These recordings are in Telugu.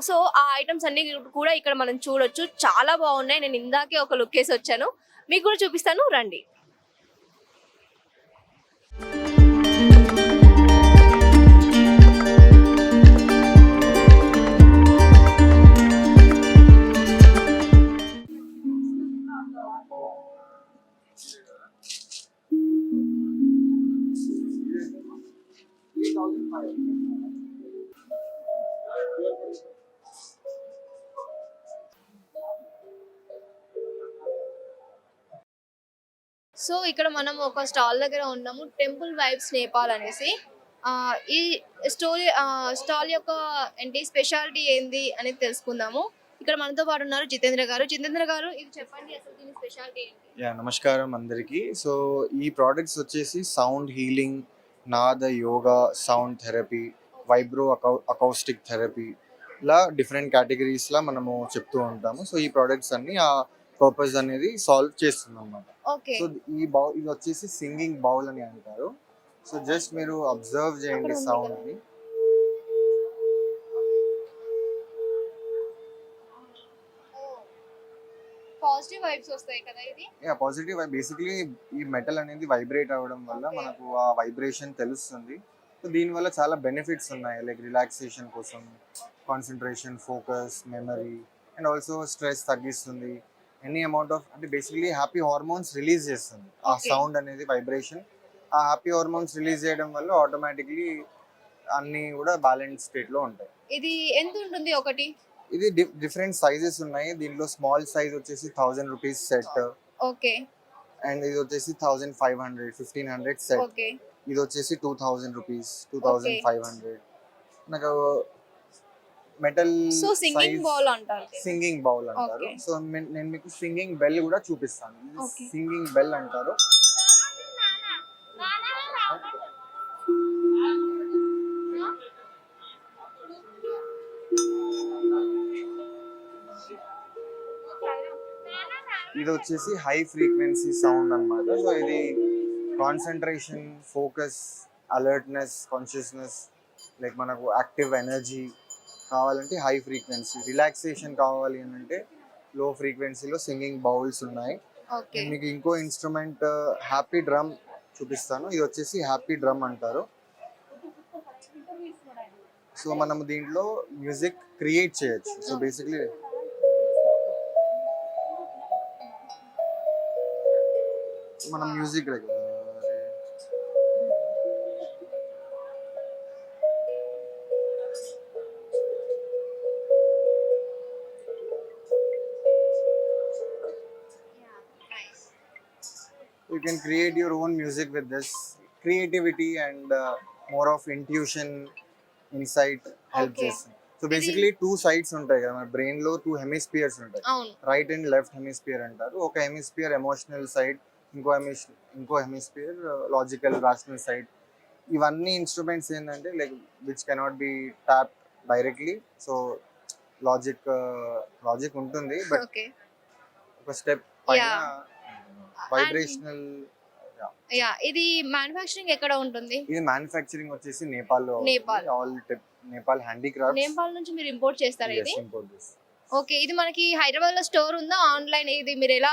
సో ఆ ఐటమ్స్ అన్ని కూడా ఇక్కడ మనం చూడొచ్చు. చాలా బాగున్నాయి. నేను ఇందాకే ఒక లుక్ వేసి వచ్చాను. మీకు కూడా చూపిస్తాను. రండి. సో ఇక్కడ మనం ఒక స్టాల్ దగ్గర ఉన్నాము టెంపుల్ వైబ్స్ నేపాల్ అనేసి. ఈ స్టోరీ స్టాల్ యొక్క ఏంటి స్పెషాలిటీ ఏంది అనేది తెలుసుకుందాము. ఇక్కడ మనతో పాటు ఉన్నారు జితేంద్ర గారు. జితేంద్ర గారు ఇది చెప్పండి అసలు దీని స్పెషాలిటీ ఏంటి? యా నమస్కారం అందరికీ. సో ఈ ప్రోడక్ట్స్ వచ్చేసి sound healing nada yoga sound therapy vibro aco acoustic therapy ఇలా డిఫరెంట్ కేటగిరీస్లా మనము చెప్తూ ఉంటాము. సో ఈ ప్రోడక్ట్స్ అన్ని ఆ పర్పస్ అనేది సాల్వ్ చేస్తుంది అనమాట సో ఈ బౌల్ ఇది వచ్చేసి సింగింగ్ బౌల్ అని అంటారు. సో జస్ట్ మీరు అబ్జర్వ్ చేయండి సౌండ్. ని. పాజిటివ్ వైబ్స్ వస్తాయి కదా ఇది? యా పాజిటివ్ బేసిక్లీ ఈ మెటల్ అనేది వైబ్రేట్ అవ్వడం వల్ల. మనకు ఆ వైబ్రేషన్ తెలుస్తుంది. సో దీనివల్ల చాలా బెనిఫిట్స్ ఉన్నాయి లైక్ రిలాక్సేషన్ కోసం. Concentration focus memory and also stress తగ్గిస్తుంది. ఎనీ అమౌంట్ ఆఫ్ అంటే బేసిక్లీ హ్యాపీ హార్మోన్స్ రిలీజ్ చేస్తుంది. ఆ. సౌండ్ అనేది వైబ్రేషన్ ఆ హ్యాపీ హార్మోన్స్ రిలీజ్ చేయడం వల్ల ఆటోమేటిక్లీ అన్నీ కూడా బ్యాలెన్స్ స్టేట్లో ఉంటాయి. ఇది ఎంత ఉంటుంది ఒకటి? ఇది డిఫరెంట్ సైజెస్ ఉన్నాయి. దీనిలో స్మాల్ సైజ్ వచ్చేసి thousand rupees set okay and ఇది వచ్చేసి thousand five hundred fifteen hundred set okay ఇది వచ్చేసి two thousand rupees two thousand five hundred నాకు మెటల్ సో సింగింగ్ బౌల్ అంటారు సింగింగ్ బౌల్ అంటారు. సో నేను మీకు సింగింగ్ బెల్ కూడా చూపిస్తాను. సింగింగ్ బెల్ అంటారు. ఇది వచ్చేసి హై ఫ్రీక్వెన్సీ సౌండ్ అన్నమాట. సో ఇది concentration focus alertness consciousness like మనకు యాక్టివ్ ఎనర్జీ కావాలంటే హై ఫ్రీక్వెన్సీ రిలాక్సేషన్ కావాలి అని అంటే లో ఫ్రీక్వెన్సీలో సింగింగ్ బౌల్స్ ఉన్నాయి మీకు ఇంకో ఇన్స్ట్రుమెంట్ హ్యాపీ డ్రమ్ చూపిస్తాను. ఇది వచ్చేసి హ్యాపీ డ్రమ్ అంటారు. సో మనం దీంట్లో మ్యూజిక్ క్రియేట్ చేయొచ్చు. సో బేసిక్లీ మనం music you can create your own music with this creativity and uh, more of intuition insight help Okay. చేస్తుంది సో బేసిక్లీ టూ సైడ్స్ ఉంటాయి కదా మన బ్రెయిన్లో టూ హెమిస్పియర్స్ ఉంటాయి. అవును. రైట్ అండ్ లెఫ్ట్ హెమిస్పియర్ అంటారు. ఒక హెమిస్పియర్ ఎమోషనల్ సైడ్ ఇంకో హెమిస్ ఇంకో హెమిస్పియర్ లాజికల్ రాషనల్ సైడ్ ఇవన్నీ ఇన్స్ట్రుమెంట్స్ ఏంటంటే like which cannot be tap directly so logic logic ఉంటుంది బట్ ఓకే ఒక స్టెప్ పైన. వైబ్రేషనల్ యా ఇది మ్యానుఫ్యాక్చరింగ్ ఎక్కడ ఉంటుంది? ఇది మ్యానుఫ్యాక్చరింగ్ వచ్చేసి నేపాల్లో నేపాల్. ఆల్ నేపాల్ హ్యాండీక్రాఫ్ట్ నేపాల్ నుంచి మీరు ఇంపోర్ట్ చేస్తారా ఇది? ఓకే ఇది మనకి హైదరాబాద్లో స్టోర్ ఉందా? ఆన్లైన్ ఇది మీరు ఎలా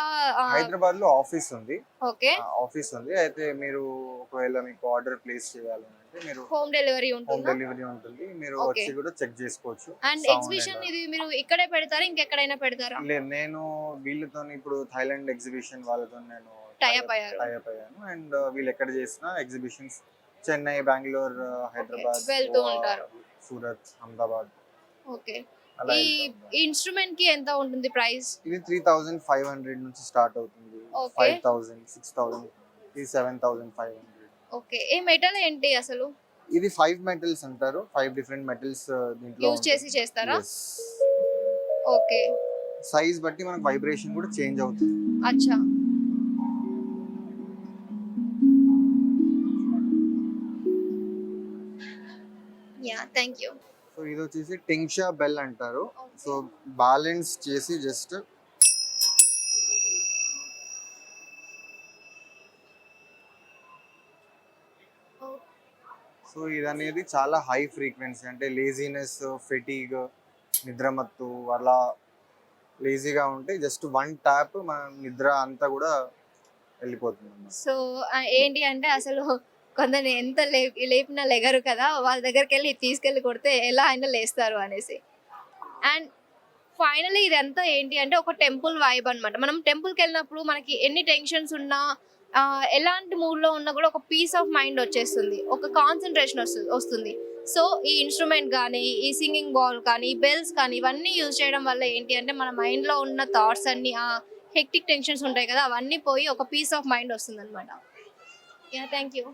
హైదరాబాద్లో ఆఫీస్ ఉంది. ఓకే ఆఫీస్ ఉంది. అయితే మీరు ఒకవేళ మీకు ఆర్డర్ ప్లేస్ చేయాలి అంటే మీరు హోమ్ డెలివరీ హోమ్ ఉంటుందా? డెలివరీ ఉంటుంది. మీరు Okay. వచ్చి కూడా చెక్ చేసుకోవచ్చు. అండ్ Sound ఎగ్జిబిషన్ and- ఇది మీరు ఇక్కడే పెడతారా? ఇంకెక్కడైనా పెడతారా? లేదు నేను వీళ్ళతో ఇప్పుడు థైలాండ్ ఎగ్జిబిషన్ వాళ్ళతో నేను టైఅప్ అయ్యారు. టైఅప్ అయ్యాను. అండ్ వీళ్ళు ఎక్కడ చేసినా ఎగ్జిబిషన్స్ చెన్నై బెంగళూరు హైదరాబాద్ వెళ్తూ గోవా, ఉంటారు. సూరత్ అహ్మదాబాద్ ఓకే అలా ఈ. ఇన్స్ట్రుమెంట్కి ఎంత ఉంటుంది ప్రైస్ ఇది త్రీ థౌజండ్ ఫైవ్ హండ్రెడ్ నుంచి స్టార్ట్ అవుతుంది. Okay. Five thousand six thousand ఇది seven thousand five hundred okay. ఈ మెటల్ ఏంటి అసలు? ఇది ఫైవ్ మెటల్స్ అంటారు. ఫైవ్ డిఫరెంట్ మెటల్స్ దీంట్లో యూజ్ చేసి చేస్తారా. ఓకే. సైజ్ బట్టి మనకు వైబ్రేషన్ కూడా చేంజ్ అవుతుంది. అచ్చా. యా థ్యాంక్ యూ సో ఇది వచ్చేసి టింక్షా బెల్ అంటారు. సో బ్యాలెన్స్ చేసి జస్ట్ సో ఇది అనేది చాలా హై ఫ్రీక్వెన్సీ అంటే లేజీనెస్ ఫెటీగ్ నిద్రమత్తు అలా లేజీగా ఉంటే జస్ట్ వన్ ట్యాప్ మన నిద్ర అంతా కూడా వెళ్ళిపోతుంది సో ఏంటి అంటే అసలు కొందరు ఎంత లేపినా లెగరు కదా వాళ్ళ దగ్గరికి వెళ్ళి తీసుకెళ్ళి కొడితే ఎలా అయినా లేస్తారు అనేసి. అండ్ ఫైనలీ ఇదంతా ఏంటి అంటే ఒక టెంపుల్ వైబ్ అన్నమాట. మనం టెంపుల్కి వెళ్ళినప్పుడు మనకి ఎన్ని టెన్షన్స్ ఉన్నా ఎలాంటి మూడ్లో ఉన్నా కూడా ఒక పీస్ ఆఫ్ మైండ్ వచ్చేస్తుంది ఒక కాన్సన్ట్రేషన్ వస్తుంది. సో ఈ ఇన్స్ట్రుమెంట్ కానీ ఈ సింగింగ్ బాల్ కానీ ఈ బెల్స్ కానీ ఇవన్నీ యూజ్ చేయడం వల్ల ఏంటి అంటే మన మైండ్లో ఉన్న థాట్స్ అన్ని ఆ హెక్టిక్ టెన్షన్స్ ఉంటాయి కదా అవన్నీ పోయి ఒక పీస్ ఆఫ్ మైండ్ వస్తుంది అనమాట yeah thank you